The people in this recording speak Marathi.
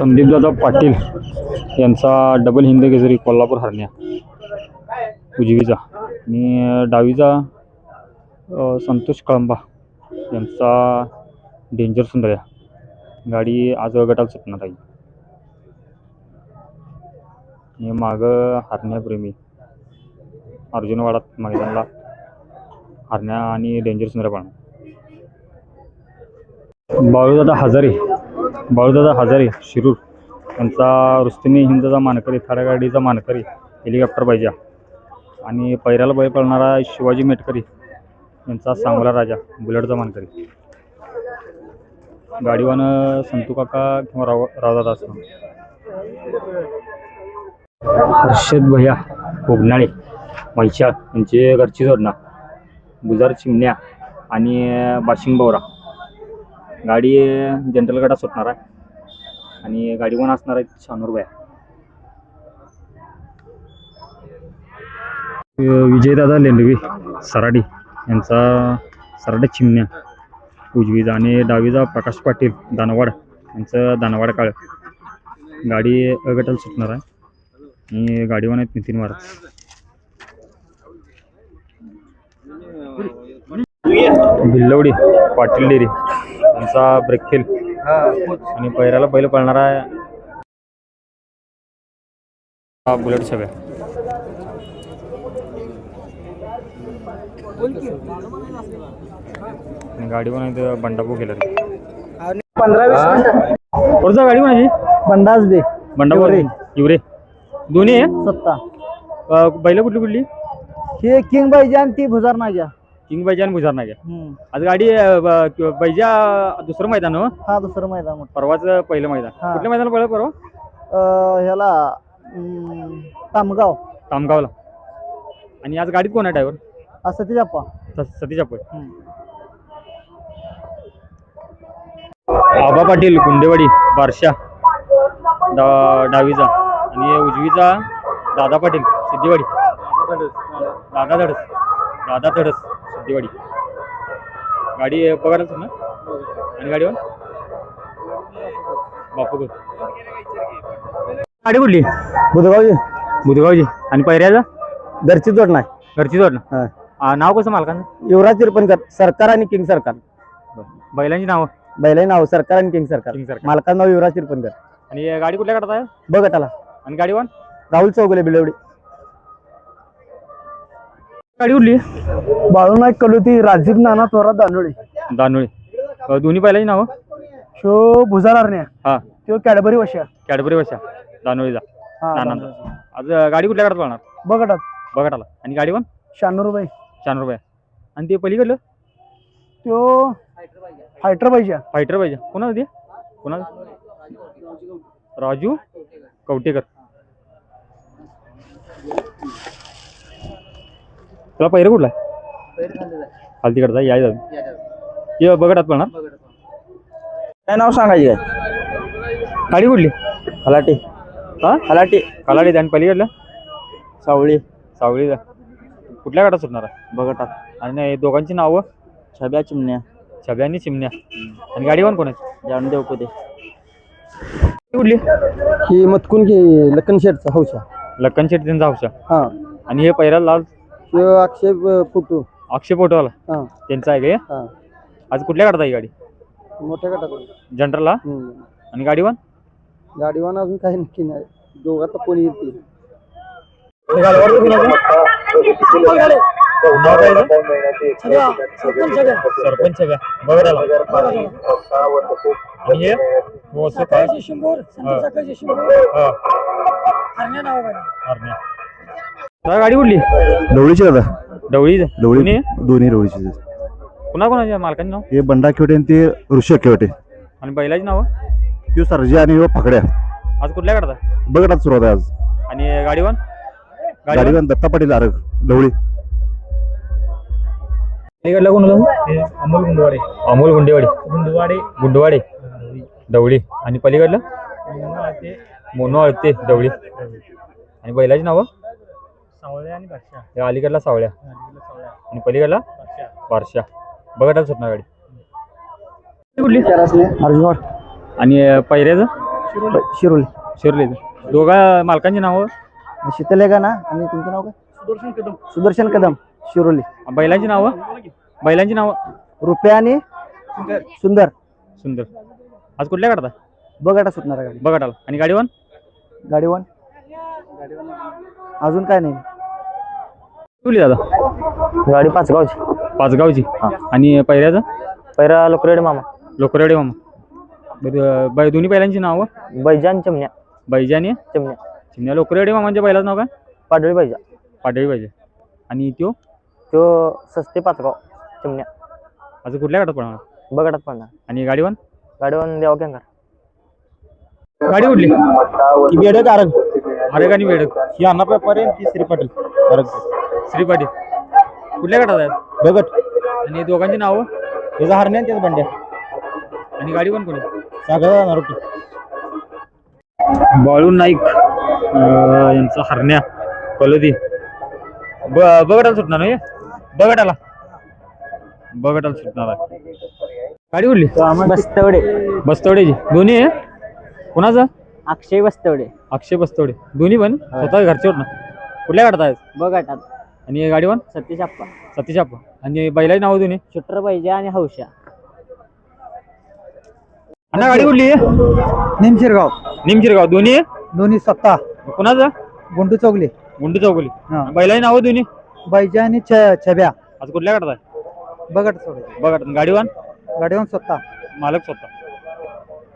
संदीपदादा पाटील यांचा डबल हिंद केसरी कोल्हापूर हरण्या. उजवीचा. आणि डावीचा संतोष कळंबा यांचा डेंजर सुंदर्या. गाडी आज गटाला सुटणार आहे. आणि मागं हरण्याप्रेमी अर्जुनवाडात मैदानला. हरण्या आणि डेंजर सुंदर्या पाहणार बाळूदादा हजारे. बाळूदादा हजारे शिरूर. यांचा रुस्तमी हिंदचा मानकरी थाड्या गाडीचा मानकरी हेलिकॉप्टर पाहिजे आणि पैराला बळी पळणारा शिवाजी मेटकरी यांचा सांगोला राजा बुलेटचा मानकरी. गाडीवान संतू काका किंवा राव रावदादा असतो. हर्षद भैया कोगनाळे मैशा यांचे घरची जोडणा गुजार चिमण्या आणि बाशिंग बवरा गाडी जनरल गटात सुटणार आहे. आणि गाडीवर असणार आहे? शानूर बाया विजयदादा लेंडवी सराडी यांचा सराडे चिमण्या उजवीचा आणि डावीचा प्रकाश पाटील दानवाड यांचं दानवाड काळ. गाडी अ गटाला सुटणार आहे. आणि गाडीवर आहेत नितीन महाराज भिल्लवडी पाटील डेरी यांचा ब्रेक फेल आणि पैराला बैल पळणारा हा बुलेट आणि गाडी पण इथं बंडापू केला कोणता गाडी कोणाची बंडाच बे. बंडापू इवरे. इवरे दोन्ही आहे? सत्ता. अ, बैल कुठली कुठली? हे किंग पाहिजे आणि ती भुजार नाग्या. किंग बैजा आणि गुजार नाग्या हम्म. आज गाडी अ, ब- बैजा दुसरं मैदान हो? हा दुसरं मैदान मोठं. परवाच पहिलं मैदान. हा. कुठल्या मैदानाला पळलं परवा? अं, ह्याला हम्म, तामगाव. तामगावला. आणि आज गाडीत कोण आहे ड्रायव्हर असं ते जप्पा सतीश आपण आबा पाटील गुंडेवाडी बारशा डा डावीचा. आणि उजवीचा दादा पाटील सिद्धिवाडी. दादा धडस. दादा धडस. सिद्धिवाडी गाडी बघायला ना? आणि गाडीवर बापू गुड. गाडी कुठली? बुधगावची बुधगावची आणि पैऱ्याचा? घरची जोड नाही घरची जोड ना हा. आ, नाव कसं मालकांचं? युवराज तिरपणकर सरकार आणि किंग सरकार. बैलांची नावं? बैलाही नाव सरकार आणि किंग सरकार. सरकार. मालकाचं नाव युवराज तिरपणकर. आणि गाडी कुठल्या काढत आहे? बघ त्याला आणि गाडी वन राहुल चौगुले बिलवडी गाडी उडली. बाळूनाईक कलुती राजीव नाना थोरात दानोळी. दानोळी. अ, दोन्ही बैलांची नावं? शो भुजार हा. तो कॅडबरी वशा कॅडबरी बसा दानोळीचा. हा नानांचा. आज अ, गाडी कुठल्या काढत पळणार? बघटात बघा आला आणि गाडी वन शहाण्णव रुपये शहाण्णव रुपये आणि ते पलीकडलं? तो फायटर पाहिजे. फायटर पाहिजे. कोणाचं ते? कोणाचं? राजू कवटेकर. तुला पहिरं कुठला हल्दीकडचा याय जाऊ ये बघटात पळणार काय नाव सांगायचे काय गाडी कुठली? हलाटी हा? हलाटी कलाडी आणि पलीकडलं सावळी. सावळीचा कुठल्या गाडात सुटणार आहे? बघटात आणि नाही, दोघांची नावं? छब्या चिमण्या. छब्या आणि चिमण्या. आणि गाडी वन कोण आहे जाणून देऊ कुठे कुठली? ही मतकून की लखन शेठचा हौशा. लक्कन त्यांचा हौशा. हा. आणि हे पैरा लाल तो अक्षय फुटू अक्षय पोटवाला. हा. त्यांचा आहे का हे? हा. आज कुठल्या गाडात आहे गाडी? मोठ्या गटात जनरलला? हम्म. आणि गाडी वन गाडीवान अजून काही नक्की नाही. दोघात कोणी येतील. सरपंच का? बघा आणि हे? हो, असं काय? हा. हा. हरण्या. काय गाडी कुठली? डवळीची दादा. डवळी डवळी दोन्ही? डवळीची कुणा कोणाच्या मालकांची नाव? हे बंडा खेवटे आणि ते ऋषी खेवटे. आणि बैलाची नाव? त्यो सरजी आणि ह्यो फकड्या आज कुठल्या आहे? बघतात सुरुवात आहे आज. आणि गाडी वन गाडी वन गाडीवर दत्ता पाटील आरग डवळी पलीकडला कोण होतं? अमोल गुंडवाडे. अमोल गुंडेवाडी. गुंडवाडे. गुंडवाडे. डवळी आणि पलीकडलं? मोनो अळते डवळी आणि बैलाची नावं? सावळे आणि बादशाह. या अलीकडला सावळ्या. आणि पलीकडला? बारशा बघा सुटणार गाडी. कुठली? अर्जुनवाड आणि अं, पैऱ्याचं शिरोली. शिरले. दोघा मालकांची नावं? शीतल आहे का ना? आणि तुमचं नाव काय? सुदर्शन कदम. सुदर्शन कदम शिरोली. बैलांची नावं? बैलांची नावं? रुपया आणि सुंदर. सुंदर. आज कुठल्या काढता? बघाटा सुटणार गाडी. बघाटाला आणि गाडीवर गाडी वन अजून काय नाही. कुठली दादा? गाडी पाचगावची. पाचगावची. आणि पैऱ्याचं? पैरा लोकरेडे मामा. लोकरेडे मामा. बरं बै दोन्ही बैलांची नावं? बैजान चिमण्या. बैजा आणि चिमण्या. चिमण्या. लोकरेडे मामांच्या बैलाचं नाव काय? पाडळी बैजा. पाटळी पाहिजे आणि त्यो? तो सस्ते पाचगाव चिमण्या. आज कुठल्या गाठात पडणार बघाटात पडणार आणि गाडीवर गाडी वन देवा केंकर गाडी कुठली? बेडक आरग अरे आणि वेडक. ही अण्णा व्यापारी ती श्री पाटील. श्री पाटील. कुठल्या गाठात आहेत? बघत. आणि दोघांची नावं? त्याचा हरण्या त्याच बंड्या. आणि गाडी पण कोणी? सागर जाणार बाळू नाईक अं, यांचा हरण्या कलोदी ब बगटाला सुटणार नाही? बगटाला. बगटाला सुटणार आहे. गाडी उडली बस्तवडे. बस्तवडेची. दोन्ही आहे? कोणाचं? अक्षय बस्तवडे. अक्षय बस्तवडे. दोन्ही पण? स्वतः घरचे होत ना? कुठल्या गाठात आहेत? बघाटात आणि गाडीवर सतीश आप्पा. सतीश आप्पा. आणि बैलाची नावं दोन्ही? शूटर बैजा आणि हौशा. अण्णा गाडी उडली निमशिरगाव. निमशिरगाव. दोन्ही? आहे दोन्ही सत्ता. कोणाचं? गुंडू चौगले. गुंडू चौगुली. हा. बैलाची नावं दोन्ही? बैजा आणि छ- छब्या. आज कुठल्या गाठात आहे? बघाट सोडे बघा गाडीवान गाडीवर स्वतः मालक स्वतः